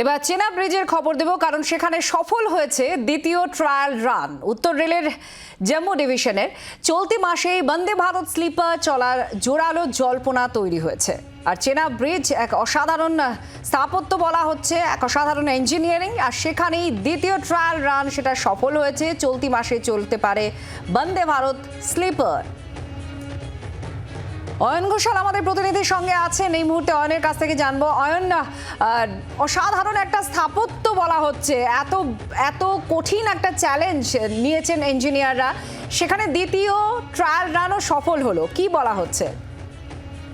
এবার চেনা ব্রিজের খবর দেব, কারণ সেখানে সফল হয়েছে দ্বিতীয় ট্রায়াল রান উত্তর রেলের জম্মু ডিভিশনের চলতি মাসেই বন্দে ভারত স্লিপার চলার জোরালো জল্পনা তৈরি হয়েছে। আর চেনা ব্রিজ এক অসাধারণ স্থাপত্য বলা হচ্ছে, এক অসাধারণ ইঞ্জিনিয়ারিং আর সেখানেই দ্বিতীয় ট্রায়াল রান সেটা সফল হয়েছে। চলতি মাসে চলতে পারে বন্দে ভারত স্লিপার। অয়ন ঘোষাল আমাদের প্রতিনিধির সঙ্গে আছেন। এই মুহূর্তে অয়নের কাছ থেকে জানব, অয়ন অসাধারণ একটা স্থাপত্য বলা হচ্ছে। এত এত কঠিন একটা চ্যালেঞ্জ নিয়েছেন ইঞ্জিনিয়াররা সেখানে দ্বিতীয় ট্রায়াল রানও সফল হলো। কি বলা হচ্ছে?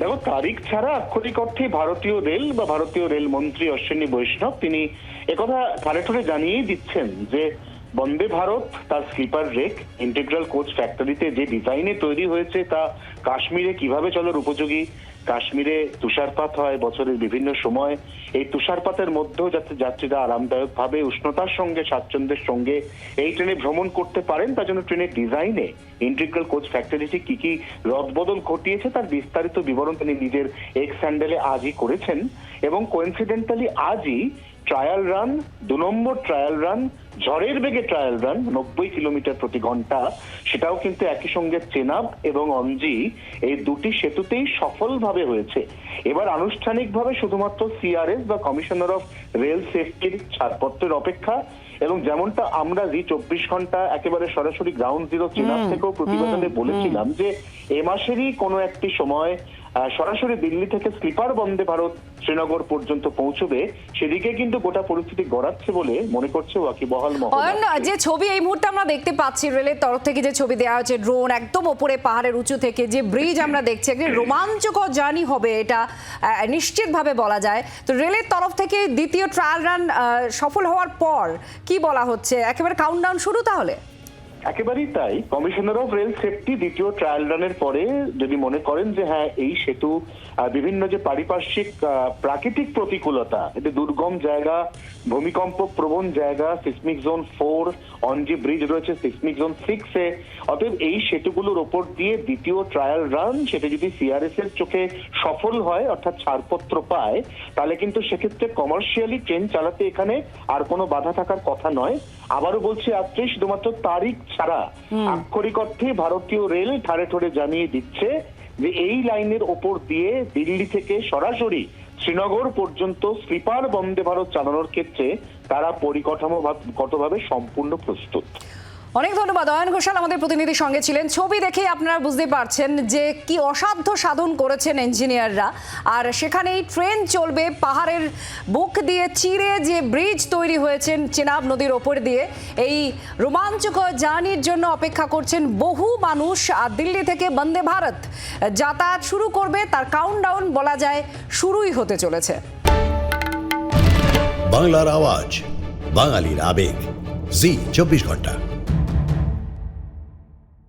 দেখো, তারিখ ছাড়া আক্ষরিক অর্থে ভারতীয় রেল বা ভারতীয় রেল মন্ত্রী অশ্বিনী বৈষ্ণব তিনি একথা ঠারে ঠোরে জানিয়েই দিচ্ছেন যে বন্দে ভারত, তার স্লিপার রেক, ইন্টিগ্রাল কোচ ফ্যাক্টরিতে যে ডিজাইনে তৈরি হয়েছে তা কাশ্মীরে কীভাবে চলার উপযোগী কাশ্মীরে তুষারপাত হয় বছরের বিভিন্ন সময়। এই তুষারপাতের মধ্যেও যাতে যাত্রীরা আরামদায়ক ভাবে উষ্ণতার সঙ্গে, স্বাচ্ছন্দ্যের সঙ্গে এই ট্রেনে ভ্রমণ করতে পারেন, তার জন্য ট্রেনের ডিজাইনে ইন্টিগ্রাল কোচ ফ্যাক্টরিটি কি কি রদবদল ঘটিয়েছে তার বিস্তারিত বিবরণ তিনি নিজের এক্স স্যান্ডেলে আজই করেছেন। এবং কোইন্সিডেন্টালি আজই ট্রায়াল রান দু নম্বর ট্রায়াল রান ঝড়ের বেগে ট্রায়াল রান নব্বই কিলোমিটার প্রতি ঘণ্টা সেটাও কিন্তু একই সঙ্গে চেনাব এবং অঞ্জি এই দুটি সেতুতেই সফলভাবে হয়েছে। এবার আনুষ্ঠানিকভাবে শুধুমাত্র সিআরএস বা কমিশনার অফ রেল সেফটির ছাড়পত্রের অপেক্ষা এবং যেমনটা আমরা জি চব্বিশ ঘণ্টা একেবারে সরাসরি গ্রাউন্ড জিরো চেনাব থেকেও প্রতিবেদনে বলেছিলাম যে এ মাসেরই কোনো একটি সময় সরাসরি দিল্লি থেকে স্লিপার বন্দে ভারত শ্রীনগর পর্যন্ত পৌঁছবে সেদিকে কিন্তু গোটা পরিস্থিতি গড়াচ্ছে বলে মনে করছে ওয়াকিবহাল। মহল অয়ন যে ছবি এই মুহূর্তে আমরা দেখতে পাচ্ছি রেলের তরফ থেকে যে ছবি দেওয়া হচ্ছে ড্রোন একদম ওপরে পাহাড়ের উঁচু থেকে যে ব্রিজ আমরা দেখছি একটি রোমাঞ্চকর জার্নি হবে এটা আহ, নিশ্চিতভাবে বলা যায়। তো রেলের তরফ থেকে দ্বিতীয় ট্রায়াল রান সফল হওয়ার পর কি বলা হচ্ছে? একেবারে কাউন্টডাউন শুরু তাহলে? একেবারেই তাই। কমিশনার অফ রেল সেফটি দ্বিতীয় ট্রায়াল রানের পরে যদি মনে করেন যে হ্যাঁ এই সেতু বিভিন্ন যে পারিপার্শ্বিক প্রাকৃতিক প্রতিকূলতা, এতে দুর্গম জায়গা, ভূমিকম্প প্রবণ জায়গা সিসমিক জোন ফোর অন অনজি ব্রিজ রয়েছে সিসমিক জোন সিক্সে অতএব এই সেতুগুলোর ওপর দিয়ে দ্বিতীয় ট্রায়াল রান সেটা যদি সিআরএস এর চোখে সফল হয়, অর্থাৎ ছাড়পত্র পায়, তাহলে কিন্তু সেক্ষেত্রে কমার্শিয়ালি ট্রেন চালাতে এখানে আর কোনো বাধা থাকার কথা নয়। আবারও বলছি আজকে শুধুমাত্র তারিখ ছাড়া আক্ষরিক অর্থে ভারতীয় রেল ঠারে ঠোরে জানিয়ে দিচ্ছে যে এই লাইনের ওপর দিয়ে দিল্লি থেকে সরাসরি শ্রীনগর পর্যন্ত স্লিপার বন্দে ভারত চালানোর ক্ষেত্রে তারা পরিকাঠামোগতভাবে সম্পূর্ণ প্রস্তুত। অনেক ধন্যবাদ। অয়ন ঘোষাল আমাদের প্রতিনিধির সঙ্গে ছিলেন। ছবি দেখে আপনারা বুঝতে পারছেন যে কি অসাধ্য সাধন করেছেন ইঞ্জিনিয়াররা। আর সেখানেই ট্রেন চলবে পাহাড়ের বুক দিয়ে, চিরে যে ব্রিজ তৈরি হয়েছে চেনাব নদীর ওপর দিয়ে, এই রোমাঞ্চকর জার্নির জন্য অপেক্ষা করছেন বহু মানুষ। আর দিল্লি থেকে বন্দে ভারত যাতায়াত শুরু করবে, তার কাউন্টডাউন বলা যায় শুরুই হতে চলেছে। বাংলার আওয়াজ, বাঙালির আবেগ। জি, চব্বিশ ঘণ্টা।